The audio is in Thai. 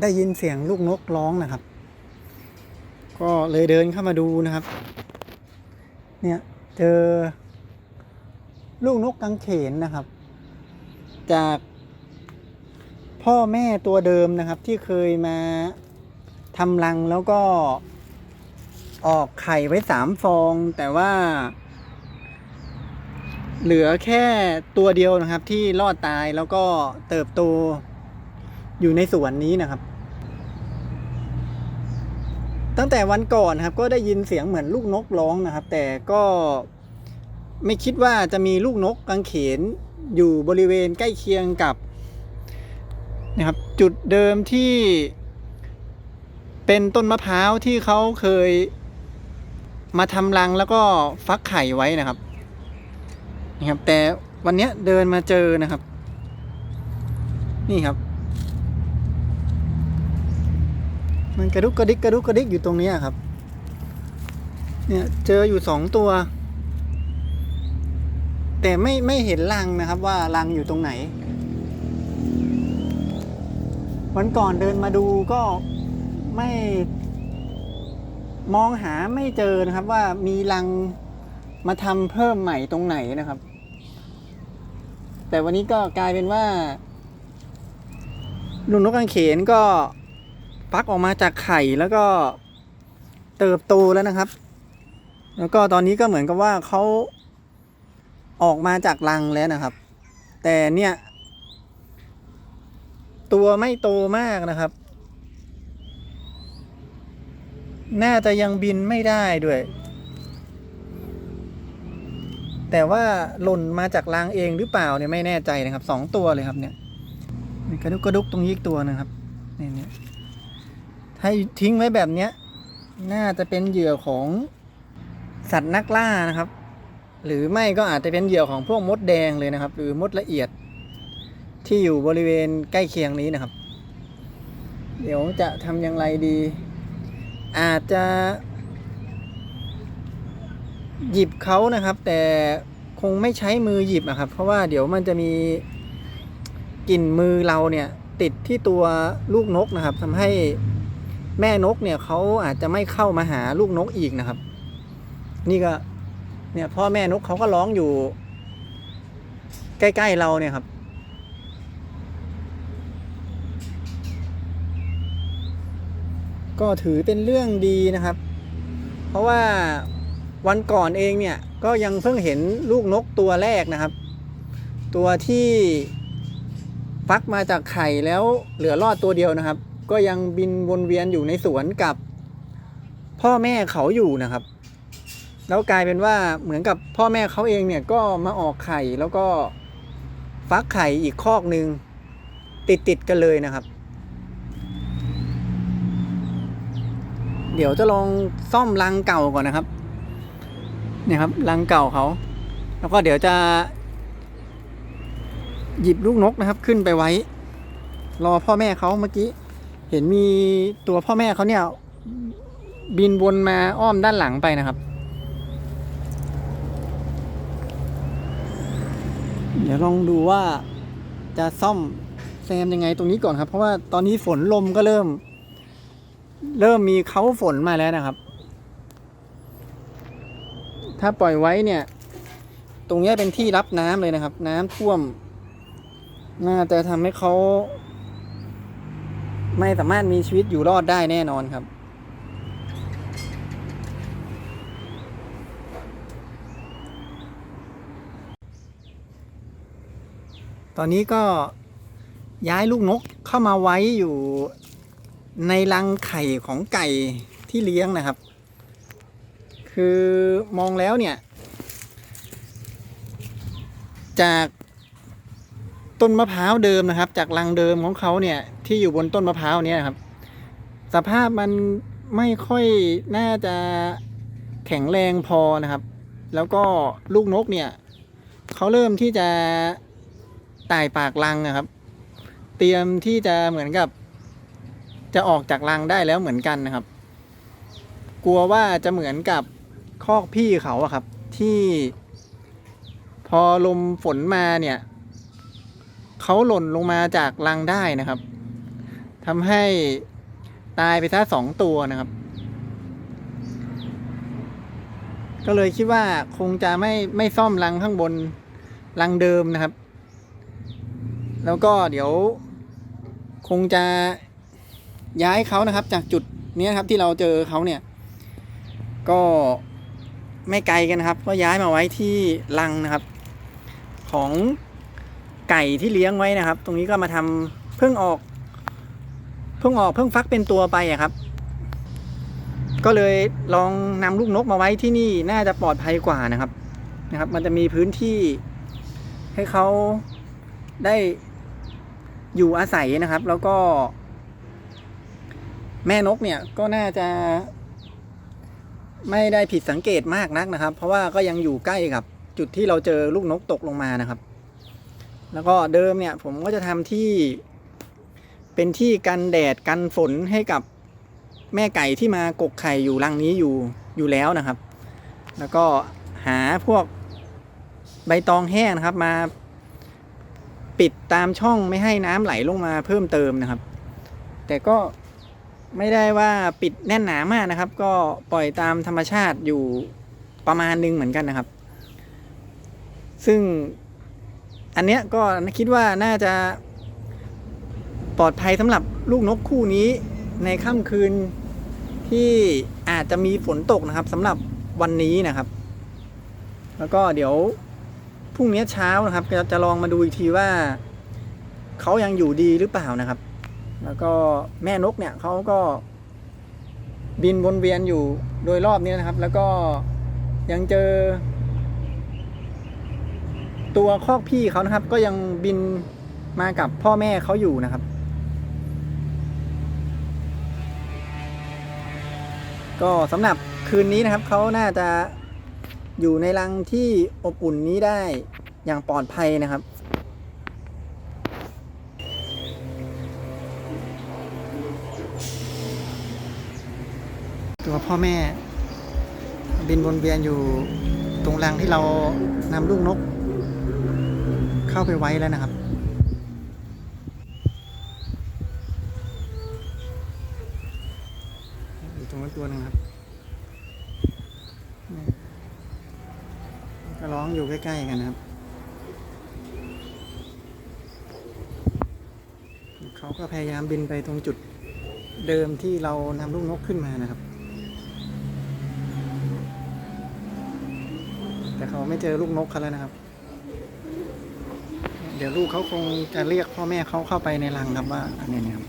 ได้ยินเสียงลูกนกร้องนะครับ ก็เลยเดินเข้ามาดูนะครับ เนี่ยเจอ ลูกนกกังเขนนะครับ จากพ่อแม่ตัวเดิมนะครับที่เคยมาทำรังแล้วก็ออกไข่ไว้สามฟอง แต่ว่า เหลือแค่ตัวเดียวนะครับที่รอดตายแล้วก็เติบโตอยู่ในสวนนี้นะครับ ตั้งแต่วันก่อนนะครับก็ได้ยินเสียงเหมือนลูกนกร้องนะครับ แต่ก็ไม่คิดว่าจะมีลูกนกกังเขนอยู่บริเวณใกล้เคียงกับนะครับจุดเดิมที่เป็นต้นมะพร้าวที่เขาเคยมาทำรังแล้วก็ฟักไข่ไว้นะครับนะครับ แต่วันนี้เดินมาเจอนะครับ นี่ครับ มันกระดุกกระดิกกระดุกกระดิกอยู่ตรงนี้ครับ เนี่ยเจออยู่สองตัว แต่ไม่ไม่เห็นรังนะครับว่ารังอยู่ตรงไหน วันก่อนเดินมาดูก็ไม่มองหาไม่เจอนะครับว่ามีรังมาทำเพิ่มใหม่ตรงไหนนะครับ แต่วันนี้ก็กลายเป็นว่าลุงนกกังเขนก็ ฟักออกมาจากไข่แล้วก็เติบโตแล้วนะครับ แล้วก็ตอนนี้ก็เหมือนกับว่าเขาออกมาจากรังแล้วนะครับ แต่เนี่ย ตัวไม่โตมากนะครับ น่าจะยังบินไม่ได้ด้วย แต่ว่าหล่นมาจากรังเองหรือเปล่าเนี่ยไม่แน่ใจนะครับสองตัวเลยครับเนี่ยกระดุกกระดุกตรงนี้อีกตัวนึงครับ ถ้ทิ้งไว้แบบเนี้ย น่าจะเป็นเหยื่อของสัตว์นักล่านะครับ หรือไม่ก็อาจจะเป็นเหยื่อของพวกมดแดงเลยนะครับ หรือมดละเอียด ที่อยู่บริเวณใกล้เคียงนี้นะครับ เดี๋ยวจะทำอย่างไรดี อาจจะ หยิบเขานะครับ แต่คงไม่ใช้มือหยิบอะครับ เพราะว่าเดี๋ยวมันจะมีกลิ่นมือเราเนี่ย ติดที่ตัวลูกนกนะครับทำให้ แม่นกเนี่ยเขาอาจจะไม่เข้ามาหาลูกนกอีกนะครับ นี่ก็เนี่ยพ่อแม่นกเขาก็ร้องอยู่ ใกล้ ๆ เราเนี่ยครับก็ถือเป็นเรื่องดีนะครับ เพราะว่าวันก่อนเองเนี่ยก็ยังเพิ่งเห็นลูกนกตัวแรกนะครับ ตัวที่ฟักมาจากไข่แล้วเหลือรอดตัวเดียวนะครับ ก็ยังบินวนเวียนอยู่ในสวนกับพ่อแม่เขาอยู่นะครับ แล้วกลายเป็นว่าเหมือนกับพ่อแม่เขาเองเนี่ยก็มาออกไข่แล้วก็ฟักไข่อีกคอกหนึ่งติดติดกันเลยนะครับ เดี๋ยวจะลองซ่อมรังเก่าก่อนนะครับเนี่ยครับรังเก่าเขา แล้วก็เดี๋ยวจะ หยิบลูกนกนะครับ ขึ้นไปไว้ รอพ่อแม่เขาเมื่อกี้ ห็นมีตัวพ่อแม่เขาเนี่ย บินวนมาอ้อมด้านหลังไปนะครับ เดี๋ยวลองดูว่าจะซ่อมแซมยังไงตรงนี้ก่อนครับ เพราะว่าตอนนี้ฝนลมก็เริ่ม เริ่มมีเขาฝนมาแล้วนะครับ ถ้าปล่อยไว้เนี่ย ตรงนี้เป็นที่รับน้ำเลยนะครับ น้ำท่วม น่าจะทำให้เขา ไม่สามารถมีชีวิตอยู่รอดได้แน่นอนครับ ตอนนี้ก็ย้ายลูกนกเข้ามาไว้อยู่ในรังไข่ของไก่ที่เลี้ยงนะครับ คือมองแล้วเนี่ย จาก ต้นมะพร้าวเดิมนะครับ จากรังเดิมของเขาเนี่ยที่อยู่บนต้นมะพร้าวเนี่ยครับ สภาพมันไม่ค่อยน่าจะแข็งแรงพอนะครับ แล้วก็ลูกนกเนี่ยเขาเริ่มที่จะไต่ปากรังนะครับ เตรียมที่จะเหมือนกับ จะออกจากรังได้แล้วเหมือนกันนะครับ กลัวว่าจะเหมือนกับคอกพี่เขาอะครับ ที่ พอลมฝนมาเนี่ย เขาหล่นลงมาจากรังได้นะครับทำให้ตายไปซะสองตัวนะครับ ก็เลยคิดว่าคงจะไม่ไม่ซ่อมรังข้างบนรังเดิมนะครับ แล้วก็เดี๋ยวคงจะย้ายเขานะครับ จากจุดนี้ครับที่เราเจอเขาเนี่ย ก็ไม่ไกลกันครับ ก็ย้ายมาไว้ที่รังนะครับ ของ ไก่ที่เลี้ยงไว้นะครับ ตรงนี้ก็มาทำเพิ่งออก เพิ่งออกเพิ่งฟักเป็นตัวไปอะครับ ก็เลยลองนำลูกนกมาไว้ที่นี่น่าจะปลอดภัยกว่านะครับนะครับ มันจะมีพื้นที่ให้เขาได้อยู่อาศัยนะครับ แล้วก็ แม่นกเนี่ยก็น่าจะ ไม่ได้ผิดสังเกตมากนักนะครับ เพราะว่าก็ยังอยู่ใกล้กับ จุดที่เราเจอลูกนกตกลงมานะครับ แล้วก็เดิมเนี่ยผมก็จะทำที่เป็นที่กันแดดกันฝนให้กับแม่ไก่ที่มากกไข่อยู่รังนี้อยู่อยู่แล้วนะครับ แล้วก็หาพวกใบตองแห้งนะครับมาปิดตามช่องไม่ให้น้ำไหลลงมาเพิ่มเติมนะครับ แต่ก็ไม่ได้ว่าปิดแน่นหนามากนะครับ ก็ปล่อยตามธรรมชาติอยู่ประมาณนึงเหมือนกันนะครับ ซึ่ง อันเนี้ยก็คิดว่าน่าจะปลอดภัยสำหรับลูกนกคู่นี้ในค่ำคืนที่อาจจะมีฝนตกนะครับสำหรับวันนี้นะครับ แล้วก็เดี๋ยวพรุ่งนี้เช้านะครับจะจะลองมาดูอีกทีว่าเขายังอยู่ดีหรือเปล่านะครับ แล้วก็แม่นกเนี่ยเขาก็บินวนเวียนอยู่โดยรอบนี้นะครับ แล้วก็ยังเจอ ตัวคอกพี่เขานะครับ ก็ยังบินมากับพ่อแม่เขาอยู่นะครับ ก็สำหรับคืนนี้นะครับเขาน่าจะอยู่ในรังที่อบอุ่นนี้ได้อย่างปลอดภัยนะครับ ตัวพ่อแม่ บินวนเวียนอยู่ตรงรังที่เรานำลูกนก เข้าไปไว้แล้วนะครับ อยู่ตรงนั้นตัวหนึงครับก็ร้องอยู่ใกล้ๆกันนะครับ เขาก็พยายามบินไปตรงจุดเดิมที่เรานำลูกนกขึ้นมานะครับ แต่เขาไม่เจอลูกนกเขาแล้วนะครับ เดี๋ยวลูกเขาคงจะเรียกพ่อแม่เขาเข้าไปในรังครับว่าอันนี้นะครับ